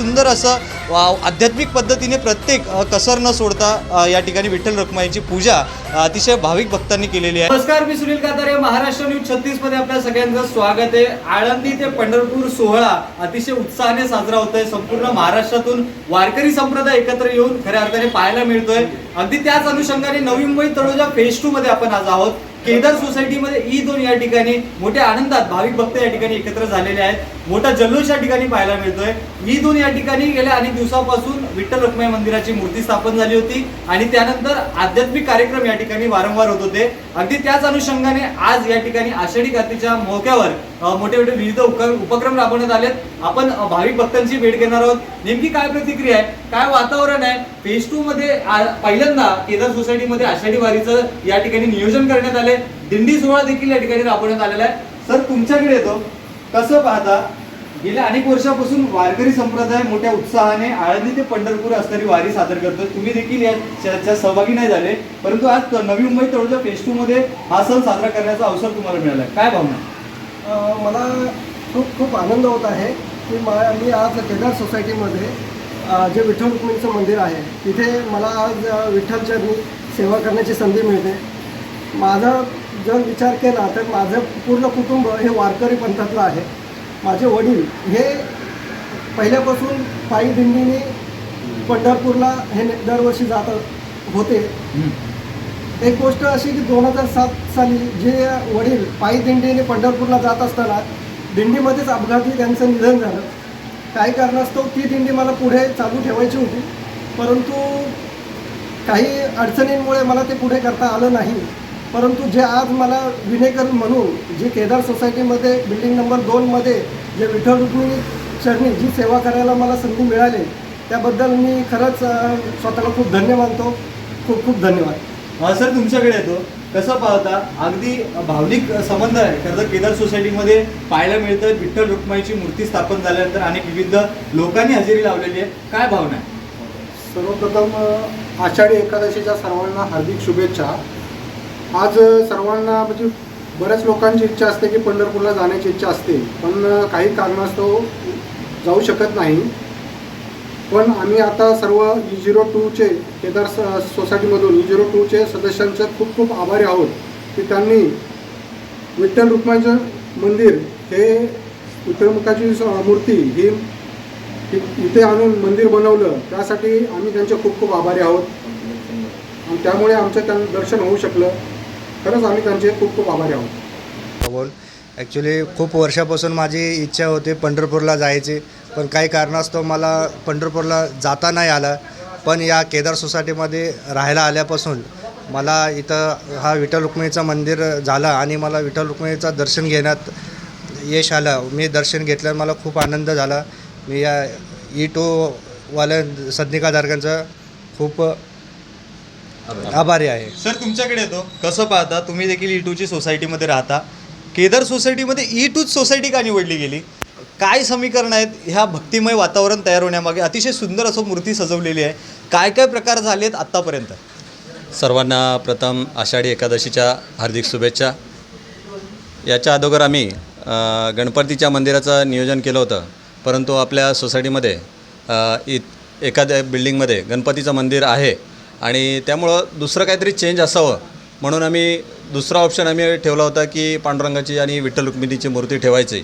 सुंदर असं आध्यात्मिक पद्धतीने प्रत्येक कसर न सोडता या ठिकाणी विठ्ठल रखुमाईची पूजा अतिशय भाविक भक्तांनी केलेली आहे. नमस्कार मी सुनील कातारे महाराष्ट्र न्यूज छत्तीसमध्ये आपल्या सगळ्यांचं स्वागत आहे. आळंदी ते पंढरपूर सोहळा अतिशय उत्साहाने साजरा होतोय. संपूर्ण महाराष्ट्रातून वारकरी संप्रदाय एकत्र येऊन खऱ्या अर्थाने पाहायला मिळतोय. अगदी त्याच अनुषंगाने नवी मुंबई तळोजा फेज टू मध्ये आपण आज आहोत. केदार सोसायटीमध्ये ई दोन या ठिकाणी मोठ्या आनंदात भाविक भक्त या ठिकाणी एकत्र झालेले आहेत. मोठा जल्लोष या ठिकाणी पाहायला मिळतोय. ही दोन या ठिकाणी गेल्या अनेक दिवसापासून विठ्ठल रखमाई मंदिराची मूर्ती स्थापन झाली होती आणि त्यानंतर आध्यात्मिक कार्यक्रम या ठिकाणी वारंवार होत होते. अगदी त्याच अनुषंगाने आज या ठिकाणी आषाढी कार्तीच्या मोक्यावर मोठे मोठे विविध उपक्रम राबवण्यात आलेत. आपण भाविक भक्तांची भेट घेणार आहोत. नेमकी काय प्रतिक्रिया आहे? काय वातावरण आहे? फेज टू मध्ये पहिल्यांदा केदार सोसायटीमध्ये आषाढी वारीचं या ठिकाणी नियोजन करण्यात आले दिंडी सोहळा देखील या ठिकाणी राबवण्यात आलेला आहे. सर तुमच्याकडे येतो. कसं पाहता गेल्या अनेक वर्षापासून वारकरी संप्रदाय मोठ्या उत्साहाने आळंदी ते पंढरपूर असणारी वारी सादर करतो तुम्ही देखील याच्या सहभागी नाही झाले परंतु आज नवी मुंबई तळोजा फेजमध्ये हा सण साजरा करण्याचा अवसर तुम्हाला मिळाला काय भावना मला खूप खूप आनंद होत आहे की मा मी आज केदार सोसायटीमध्ये जे विठ्ठल रुक्मिणीचं मंदिर आहे तिथे मला आज विठ्ठलच्या विठ्ठल चरणी सेवा करण्याची संधी मिळते. माझं जर विचार केला तर माझं पूर्ण कुटुंब हे वारकरी पंथातलं आहे. माझे वडील हे पहिल्यापासून पायी दिंडीने पंढरपूरला हे दरवर्षी जात होते. एक गोष्ट अशी की दोन हजार सात साली जे वडील पायी दिंडीने पंढरपूरला जात असताना दिंडीमध्येच अपघाती त्यांचं निधन झालं. काही कारणास्तव ती दिंडी मला पुढे चालू ठेवायची होती. परंतु काही अडचणींमुळे मला ते पुढे करता आलं नाही. परंतु जे आज मला विनेकर म्हणून जी केदार सोसायटीमध्ये बिल्डिंग नंबर दोनमध्ये जे विठ्ठल रुक्मिणी चरणी जी सेवा करायला मला संधी मिळाली त्याबद्दल मी खरंच स्वतःला खूप धन्य मानतो. खूप खूप धन्यवाद. हा सर तुमच्याकडे येतो. कसं पाहता अगदी भावनिक संबंध आहे. खरं तर केदार सोसायटीमध्ये पाहायला मिळतं विठ्ठल रुक्माईची मूर्ती स्थापन झाल्यानंतर अनेक विविध लोकांनी हजेरी लावलेली आहे. काय भावना आहे? सर्वप्रथम आषाढी एकादशीच्या सर्वांना हार्दिक शुभेच्छा. आज सर्वांना म्हणजे बऱ्याच लोकांची इच्छा असते की पंढरपूरला जाण्याची इच्छा असते. पण काही कारणास्तव जाऊ शकत नाही. पण आम्ही आता सर्व ई झिरो टूचे केदार स- सोसायटीमधून ई झिरो टूचे सदस्यांचे खूप खूप आभारी आहोत की त्यांनी विठ्ठल रुक्माईचं मंदिर हे विठ्ठलमुखाची मूर्ती ही इथे आणून मंदिर बनवलं. त्यासाठी आम्ही त्यांचे खूप खूप आभारी आहोत. आणि त्यामुळे आमचं त्या दर्शन होऊ शकलं. खरंच आम्ही त्यांचे खूप खूप आभारी आहोत. बोल. ॲक्च्युली खूप वर्षापासून माझी इच्छा होती पंढरपूरला जायची पण काही कारणास्तव मला पंढरपूरला जाता नाही आलं. पण या केदार सोसायटीमध्ये राहायला आल्यापासून मला इथं हा विठ्ठल रुक्मिणीचं मंदिर झालं आणि मला विठ्ठल रुक्मिणीचं दर्शन घेण्यात यश आलं. मी दर्शन घेतल्यावर मला खूप आनंद झाला. मी या e ई टूवाल्या सदनिका धारकांचं खूप आभारी. आहे. सर तुमच्याकडे येतो. कसं पाहता तुम्ही देखील ई टूची सोसायटीमध्ये राहता. केदार सोसायटीमध्ये ई टूच सोसायटी का निवडली गेली? काय समीकरण आहेत? ह्या भक्तिमय वातावरण तयार होण्यामागे अतिशय सुंदर असं मूर्ती सजवलेली आहे. काय काय प्रकार झालेत आत्तापर्यंत? सर्वांना प्रथम आषाढी एकादशीच्या हार्दिक शुभेच्छा. याच्या अगोदर आम्ही गणपतीच्या मंदिराचं नियोजन केलं होतं. परंतु आपल्या सोसायटीमध्ये अ, इ एखाद्या बिल्डिंगमध्ये गणपतीचं मंदिर आहे. आणि त्यामुळं दुसरं काहीतरी चेंज असावं. म्हणून आम्ही दुसरा ऑप्शन आम्ही ठेवला होता की पांडुरंगाची आणि विठ्ठल रुक्मिणीची मूर्ती ठेवायची.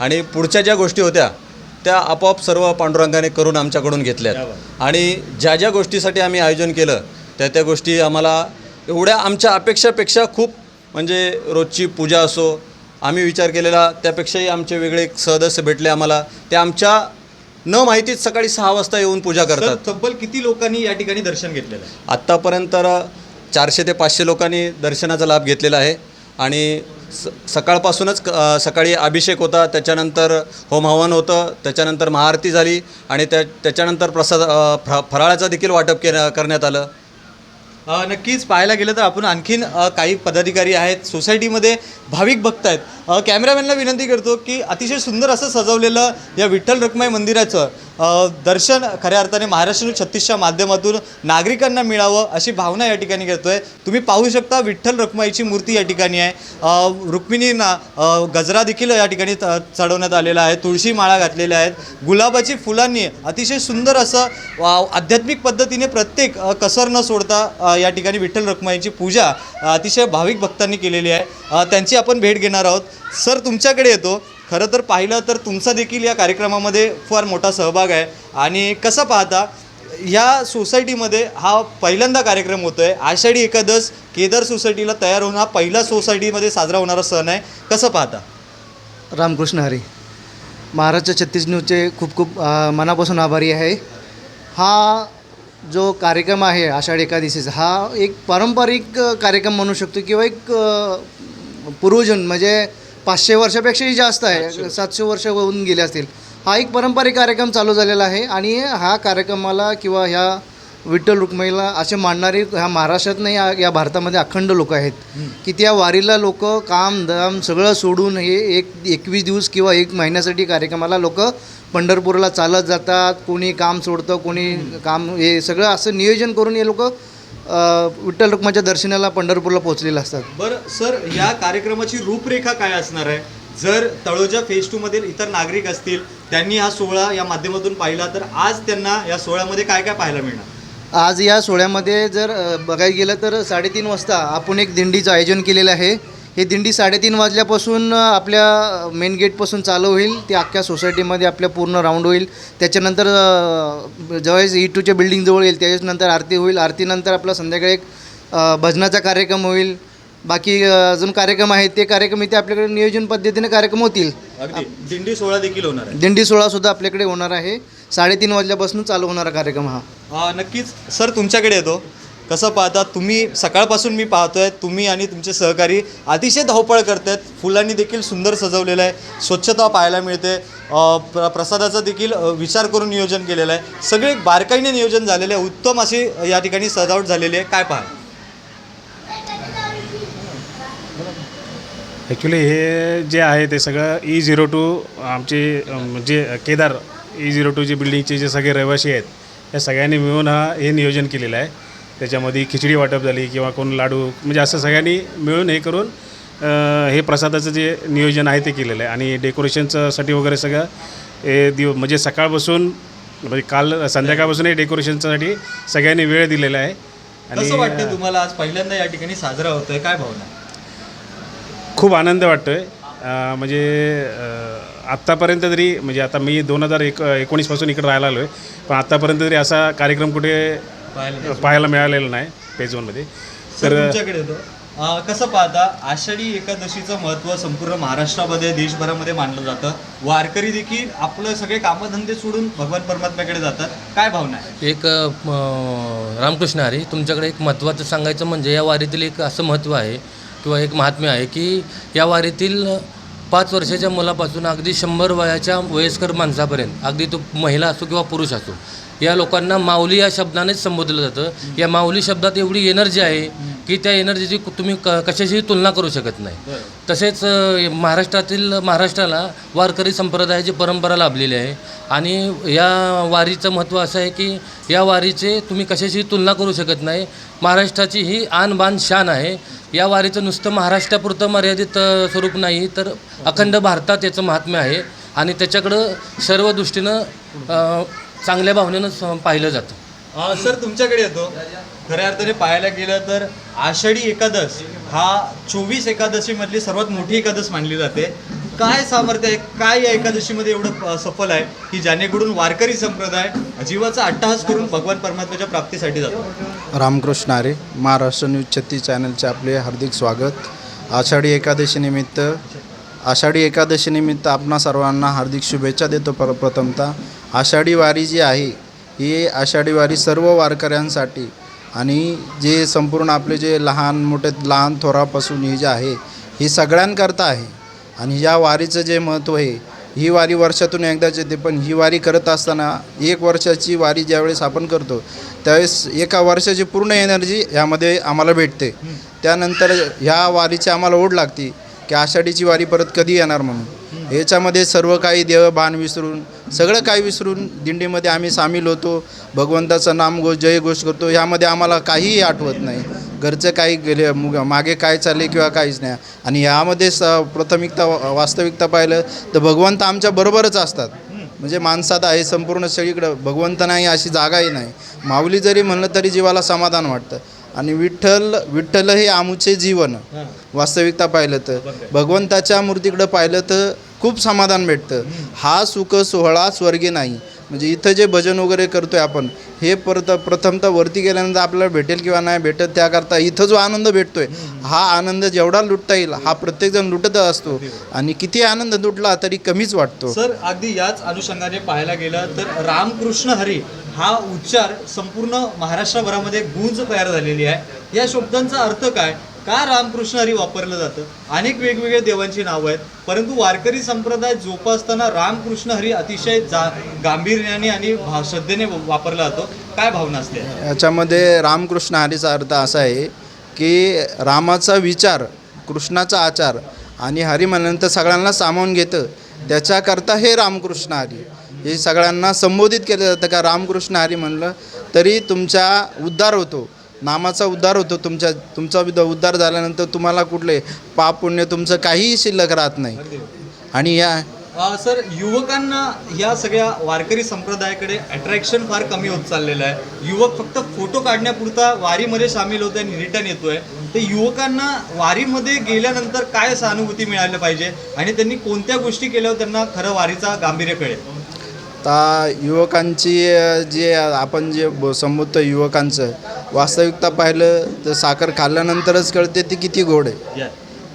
आणि पुढच्या ज्या गोष्टी होत्या त्या आपोआप सर्व पांडुरंगाने करून आमच्याकडून घेतल्यात. आणि ज्या ज्या गोष्टीसाठी आम्ही आयोजन केलं त्या त्या गोष्टी आम्हाला एवढ्या आमच्या अपेक्षापेक्षा खूप म्हणजे रोजची पूजा असो आम्ही विचार केलेला त्यापेक्षाही आमचे वेगळे सदस्य भेटले आम्हाला. ते आमच्या न माहितीच सकाळी सहा वाजता येऊन पूजा करतात. तब्बल किती लोकांनी या ठिकाणी दर्शन घेतलेलं आहे? आत्तापर्यंत चारशे ते पाचशे लोकांनी दर्शनाचा लाभ घेतलेला आहे. आणि स सकाळपासूनच क- सकाळी अभिषेक होता त्याच्यानंतर होम हवन होतं त्याच्यानंतर महाआरती झाली आणि त्या त्याच्यानंतर प्रसाद फ फराळाचं देखील वाटप केलं करण्यात आलं. नक्कीच पाहायला गेलं तर आपण आणखीन काही पदाधिकारी आहेत सोसायटीमध्ये भाविक भक्त आहेत. कॅमेरामॅनला विनंती करतो की अतिशय सुंदर असं सजवलेलं या विठ्ठल रखमाई मंदिराचं दर्शन खऱ्या अर्थाने महाराष्ट्र न्यूज छत्तीसच्या माध्यमातून नागरिकांना मिळावं अशी भावना या ठिकाणी घेतोय तुम्ही पाहू शकता विठ्ठल रखमाईची मूर्ती या ठिकाणी आहे. रुक्मिणींना गजरा देखील या ठिकाणी चढवण्यात आलेला आहे. तुळशी माळा घातलेल्या आहेत. गुलाबाची फुलांनी अतिशय सुंदर असं आध्यात्मिक पद्धतीने प्रत्येक कसर न सोडता या ठिकाणी विठ्ठल रखुमाईची पूजा अतिशय भाविक भक्तांनी केलेली आहे. त्यांची आपण भेट घेणार आहोत. सर तुमच्याकडे येतो. खरं तर पाहिलं तर तुमचा देखील या कार्यक्रमामध्ये फार मोठा सहभाग आहे. आणि कसं पाहता या सोसायटीमध्ये हा पहिल्यांदा कार्यक्रम होतो आहे आषाढी एकादश केदार सोसायटीला तयार होऊन हा पहिला सोसायटीमध्ये साजरा होणारा सण आहे. कसं पाहता? रामकृष्ण हरी. महाराष्ट्र छत्तीस न्यूजचे खूप खूप मनापासून आभारी आहे. हा जो कार्यक्रम आहे आषाढ एकादशीचा हा एक पारंपरिक कार्यक्रम म्हणू शकतो किंवा एक पूर्वजन म्हणजे पाचशे वर्षापेक्षाही जास्त आहे सातशे वर्ष. होऊन गेले असतील. हा एक पारंपरिक कार्यक्रम चालू झालेला आहे आणि हा कार्यक्रमाला किंवा ह्या विठ्ठल रुक्मिणीला असे मानणारे ह्या महाराष्ट्रात नाही या या भारतामध्ये अखंड लोक आहेत. की त्या वारीला लोक काम दाम सगळं सोडून हे एक एकवीस दिवस किंवा एक महिन्यासाठी कार्यक्रमाला लोक पंढरपूरला चालत जातात कोणी काम सोडतं कोणी काम हे सगळं असं नियोजन करून हे लोक विठ्ठल रुक्माच्या दर्शनाला पंढरपूरला पोहोचलेले असतात. बरं सर या कार्यक्रमाची रूपरेखा काय असणार आहे? जर तळोजा फेज टू मधील इतर नागरिक असतील त्यांनी हा सोहळा या माध्यमातून पाहिला तर आज त्यांना या सोहळ्यामध्ये काय काय पाहायला मिळणार? आज या सोहळ्यामध्ये जर बघायला गेलं तर साडेतीन वाजता आपण एक दिंडीचं आयोजन केलेलं आहे. हे दिंडी साडेतीन वाजल्यापासून आपल्या मेन गेटपासून चालू होईल. ती अख्ख्या सोसायटीमध्ये आपल्या पूर्ण राऊंड होईल. त्याच्यानंतर ज्यावेळेस ई टूच्या बिल्डिंगजवळ येईल. त्याच्यानंतर आरती होईल. आरतीनंतर आपला संध्याकाळी एक भजनाचा कार्यक्रम होईल. बाकी अजून कार्यक्रम आहेत. ते कार्यक्रम इथे आपल्याकडे नियोजन पद्धतीने कार्यक्रम होतील. दिंडी सोहळा देखील होणार आहे. दिंडी सोहळासुद्धा आपल्याकडे होणार आहे. साडेतीन वाजल्यापासून चालू होणारा कार्यक्रम हा. नक्कीच. सर तुमच्याकडे येतो. कसं पाहता तुम्ही सकाळपासून मी पाहतोय तुम्ही आणि तुमचे सहकारी अतिशय धावपळ करतायत. फुलांनी देखील सुंदर सजवलेलं आहे. स्वच्छता पाहायला मिळते. प्र प्रसादाचा देखील विचार करून नियोजन केलेलं आहे. सगळे बारकाईने नियोजन झालेले आहे. उत्तम अशी या ठिकाणी सजावट झालेली आहे. काय पहा? ॲक्च्युली हे जे आहे ते सगळं ई झिरो टू आमचे जे केदार ई झिरो टू जे बिल्डिंगचे जे सगळे रहिवासी आहेत या सगळ्यांनी मिळून हा हे नियोजन केलेलं आहे. त्याच्यामध्ये खिचडी वाटप झाली किंवा कोण लाडू म्हणजे असं सगळ्यांनी मिळून हे करून हे प्रसादाचं जे नियोजन आहे ते केलेलं आहे. आणि डेकोरेशनचं साठी वगैरे सगळं हे दिव म्हणजे सकाळपासून म्हणजे काल संध्याकाळपासून हे डेकोरेशनसाठी सगळ्यांनी वेळ दिलेला आहे. कसं वाटतं तुम्हाला? आज पहिल्यांदा या ठिकाणी साजरा होतोय. काय भावना? खूप आनंद वाटतो आहे म्हणजे आत्तापर्यंत तरी म्हणजे आता मी दोन हजार एक एकोणीसपासून इकडे राहायला आलो आहे. पण आत्तापर्यंत तरी असा कार्यक्रम कुठे पाहायला पाहायला मिळालेला नाही पेज वनमध्ये सर तर तुमच्याकडे येतो अं, कसं पाहता आषाढी एकादशीचं महत्त्व संपूर्ण महाराष्ट्रामध्ये देशभरामध्ये मानलं जातं. वारकरी देखील आपलं सगळे कामधंदे सोडून भगवान परमात्म्याकडे जातात. काय भावना आहे? एक अ, रामकृष्ण हरी तुमच्याकडे एक महत्त्वाचं सांगायचं म्हणजे या वारीतील एक असं महत्त्व आहे किंवा एक महात्म्य आहे की या वारीतील पाच वर्षाच्या मुलापासून अगदी शंभर वयाच्या वयस्कर माणसापर्यंत अगदी तो महिला असो किंवा पुरुष असो या लोकांना माऊली या शब्दानेच संबोधलं जातं. या माऊली शब्दात एवढी एनर्जी आहे की त्या एनर्जीची तुम्ही क कशाशीही तुलना करू शकत नाही. तसेच अ, महाराष्ट्रातील महाराष्ट्राला वारकरी संप्रदायाची परंपरा लाभलेली आहे. आणि या वारीचं महत्त्व असं आहे की या वारीचे तुम्ही कशाशी तुलना करू शकत नाही. महाराष्ट्राची ही आन बान शान आहे. या वारीचं नुसतं महाराष्ट्रापुरतं मर्यादित अ, स्वरूप नाही तर अखंड भारतात याचं महात्म्य आहे. आणि त्याच्याकडं सर्व दृष्टीनं अ, चांगल्या भावनेनं स- पाहिलं जातं. अं, सर तुमच्याकडे येतो. खऱ्या अर्थाने पाहायला गेलं तर आषाढी एकादश हा चोवीस एकादशीमधली सर्वात मोठी एकादश मानली जाते. काय सामर्थ्य आहे? काय या एकादशीमध्ये एवढं सफल आहे? की ज्यानेकडून वारकरी संप्रदाय जीवाचा अट्टहास करून भगवान परमात्म्याच्या प्राप्तीसाठी जातो? रामकृष्ण आरे महाराष्ट्र न्यूज छत्तीस चॅनलचे आपले हार्दिक स्वागत. आषाढी एकादशीनिमित्त आषाढी एकादशीनिमित्त आपणा सर्वांना हार्दिक शुभेच्छा देतो पर प्रथमतः. आषाढी वारी जी आहे ही आषाढी वारी सर्व वारकऱ्यांसाठी आणि जे संपूर्ण आपले जे लहान मोठे लहान थोरापासून ही जे आहे ही सगळ्यांकरता आहे. आणि या वारीचं जे महत्त्व आहे ही वारी वर्षातून एकदाच येते पण ही वारी करत असताना एक वर्षाची वारी ज्यावेळेस आपण करतो त्यावेळेस एका वर्षाची पूर्ण एनर्जी ह्यामध्ये आम्हाला भेटते. त्यानंतर ह्या वारीची आम्हाला ओढ लागते की आषाढीची वारी परत कधी येणार म्हणून. याच्यामध्ये सर्व काही देवभान विसरून सगळं काही विसरून दिंडीमध्ये आम्ही सामील होतो. भगवंताचं नामघोष जयघोष करतो. ह्यामध्ये आम्हाला काहीही आठवत नाही. घरचं काही गेले मुग- मागे काय चालले किंवा काहीच नाही. आणि यामध्ये स प्राथमिकता वास्तविकता पाहिलं तर भगवंत आमच्या बरोबरच असतात. म्हणजे माणसात आहे संपूर्ण सगळीकडं. भगवंत नाही अशी जागाही नाही. माऊली जरी म्हणलं तरी जीवाला समाधान वाटतं. आणि विठ्ठल विठ्ठल हे आमुचे जीवन. वास्तविकता पाहिलं तर. भगवंताच्या मूर्तीकडं पाहिलं तर खूप समाधान भेटतं. हा सुख सोहळा स्वर्गी नाही. म्हणजे इथं जे भजन वगैरे करतोय आपण हे परत प्रथमतः वरती गेल्यानंतर आपल्याला भेटेल किंवा नाही भेटत त्याकरता इथं जो आनंद भेटतोय हा आनंद जेवढा लुटता येईल हा प्रत्येकजण लुटत असतो. आणि किती आनंद लुटला तरी कमीच वाटतो. सर अगदी याच अनुषंगाने पाहायला गेलं तर रामकृष्ण हरी हा उच्चार संपूर्ण महाराष्ट्रभरामध्ये गूंज तयार झालेली आहे. या शब्दांचा अर्थ काय? का रामकृष्ण हरी वापरलं जातं? अनेक वेगवेगळ्या देवांची नावं आहेत परंतु वारकरी संप्रदाय जोपासताना रामकृष्ण हरी अतिशय जा गांभीर्याने आणि भा श्रद्धेने वापरला जातो. काय भावना असते? याच्यामध्ये रामकृष्ण हरीचा अर्थ असा आहे की रामाचा विचार कृष्णाचा आचार आणि हरी म्हणल्यानंतर सगळ्यांना सामावून घेतं त्याच्याकरता हे रामकृष्ण हरी. हे सगळ्यांना संबोधित केलं जातं का रामकृष्ण हरी म्हणलं तरी तुमचा उद्धार होतो. नामाचा उद्धार होतो तुमच्या तुमचा उद्ध- उद्धार झाल्यानंतर तुम्हाला कुठले पाप पुण्य तुमचं काहीही शिल्लक राहत नाही. आणि या अ, सर युवकांना या सगळ्या वारकरी संप्रदायाकडे अट्रॅक्शन फार कमी होत चाललेलं आहे. युवक फक्त फोटो काढण्यापुरता वारीमध्ये सामील होतोय आणि रिटर्न येतोय. ते युवकांना वारीमध्ये गेल्यानंतर काय सहानुभूती मिळायला पाहिजे? आणि त्यांनी कोणत्या गोष्टी केल्यावर त्यांना खरं वारीचा गांभीर्य कळेल? आता युवकांची जे आपण जे ब- संबोधतो युवकांचं वास्तविकता पाहिलं तर साखर खाल्ल्यानंतरच कळते ती किती गोड आहे.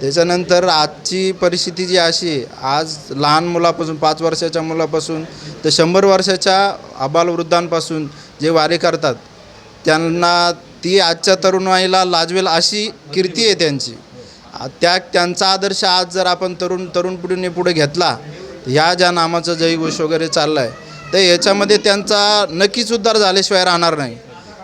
त्याच्यानंतर आजची परिस्थिती जी अशी आज लहान मुलापासून पाच वर्षाच्या मुलापासून तर शंभर वर्षाच्या आबालवृद्धांपासून जे वारे करतात त्यांना ती आजच्या तरुणाईला लाजवेल अशी कीर्ती आहे त्यांची. त्या त्यांचा आदर्श आज जर आपण तरुण तरुण पिढीने पुढे घेतला ह्या ज्या नामाचं जयघोष वगैरे चाललं आहे तर याच्यामध्ये त्यांचा नक्कीच उद्धार झाल्याशिवाय राहणार नाही.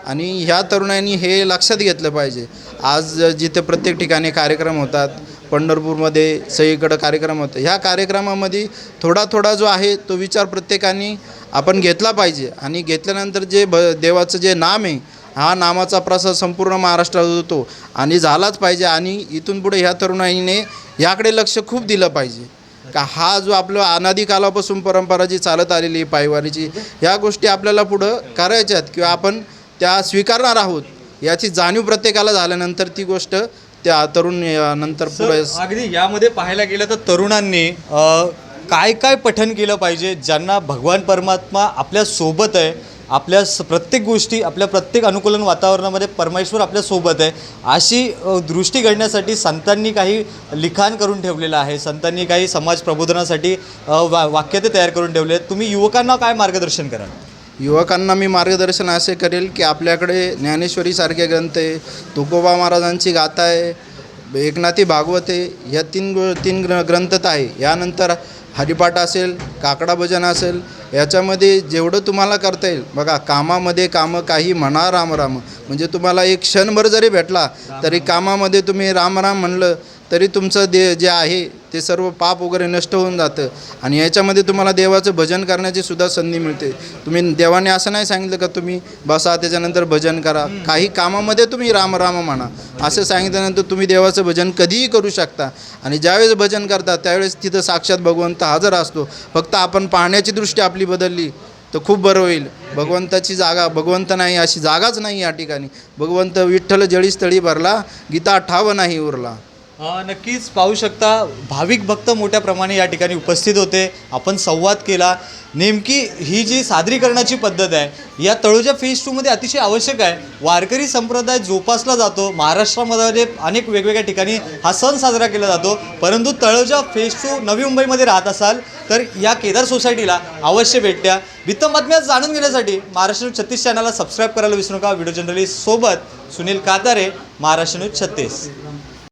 आणि ह्या तरुणांनी हे लक्षात घेतलं पाहिजे. आज जिथे प्रत्येक ठिकाणी कार्यक्रम होतात पंढरपूरमध्ये सगळीकडं कार्यक्रम होतं ह्या कार्यक्रमामध्ये थोडा थोडा जो आहे तो विचार प्रत्येकाने आपण घेतला पाहिजे. आणि घेतल्यानंतर जे भ देवाचं जे नाम आहे हा नामाचा प्रसार संपूर्ण महाराष्ट्रात होतो. आणि झालाच पाहिजे. आणि इथून पुढे ह्या तरुणाईने ह्याकडे लक्ष खूप दिलं पाहिजे. का हा जो आपलं अनादी कालापासून परंपरा जी चालत आलेली पायवारीची ह्या गोष्टी आपल्याला पुढं करायच्यात किंवा आपण त्या स्वीकारणार आहोत याची जाणीव प्रत्येकाला झाल्यानंतर ती गोष्ट त्या तरुण नंतर पुढे अगदी यामध्ये पाहायला गेलं तर तरुणांनी काय काय पठण केलं पाहिजे ज्यांना भगवान परमात्मा आपल्यासोबत आहे आपल्या स प्रत्येक गोष्टी आपल्या प्रत्येक अनुकूलन वातावरणामध्ये परमेश्वर आपल्यासोबत आहे. अशी दृष्टी घडण्यासाठी संतांनी काही लिखाण करून ठेवलेलं आहे. संतांनी काही समाज प्रबोधनासाठी वा वाक्य ते तयार करून ठेवले आहेत तुम्ही युवकांना काय मार्गदर्शन कराल? युवकांना मी मार्गदर्शन असे करेल की आपल्याकडे ज्ञानेश्वरीसारखे ग्रंथ आहे तुकोबा महाराजांची गाथा आहे एकनाथी भागवत आहे ह्या तीन तीन ग्र ग्रंथ तर आहे. यानंतर हरिपाठ असेल काकडा भजन असेल याच्यामध्ये जेवढं तुम्हाला करता येईल बघा कामामध्ये कामं काही म्हणा राम राम. म्हणजे तुम्हाला एक क्षणभर जरी भेटला तरी कामामध्ये तुम्ही राम राम म्हणलं तरी तुमचं दे जे आहे ते सर्व पाप वगैरे नष्ट होऊन जातं. आणि याच्यामध्ये तुम्हाला देवाचं भजन करण्याची सुद्धा संधी मिळते. तुम्ही देवाने असं नाही सांगितलं का तुम्ही बसा त्याच्यानंतर भजन करा. काही कामामध्ये तुम्ही राम राम म्हणा. असं सांगितल्यानंतर तुम्ही देवाचं भजन कधीही करू शकता. आणि ज्यावेळेस भजन करता त्यावेळेस तिथं साक्षात भगवंत हजर असतो. फक्त आपण पाहण्याची दृष्टी आपली बदलली तर खूप बरं होईल. भगवंताची जागा भगवंत नाही अशी जागाच नाही या ठिकाणी. भगवंत विठ्ठल जळीस्थळी भरला गीता ठाव नाही उरला. नक्कीच पाहू शकता भाविक भक्त मोठ्या प्रमाणे या ठिकाणी उपस्थित होते. आपण संवाद केला. नेमकी ही जी सादरीकरणाची पद्धत आहे या तळोजा फेज टूमध्ये अतिशय आवश्यक आहे. वारकरी संप्रदाय जोपासला जातो. महाराष्ट्रामध्ये अनेक वेगवेगळ्या ठिकाणी हा सण साजरा केला जातो. परंतु तळोजा फेज टू नवी मुंबईमध्ये राहत असाल तर या केदार सोसायटीला अवश्य भेट द्या. वित्त बातम्या जाणून घेण्यासाठी महाराष्ट्र न्यूज छत्तीस चॅनलला सबस्क्राईब करायला विसरू नका. व्हिडिओ जर्नलिस्ट सोबत सुनील कातारे महाराष्ट्र न्यूज छत्तीस.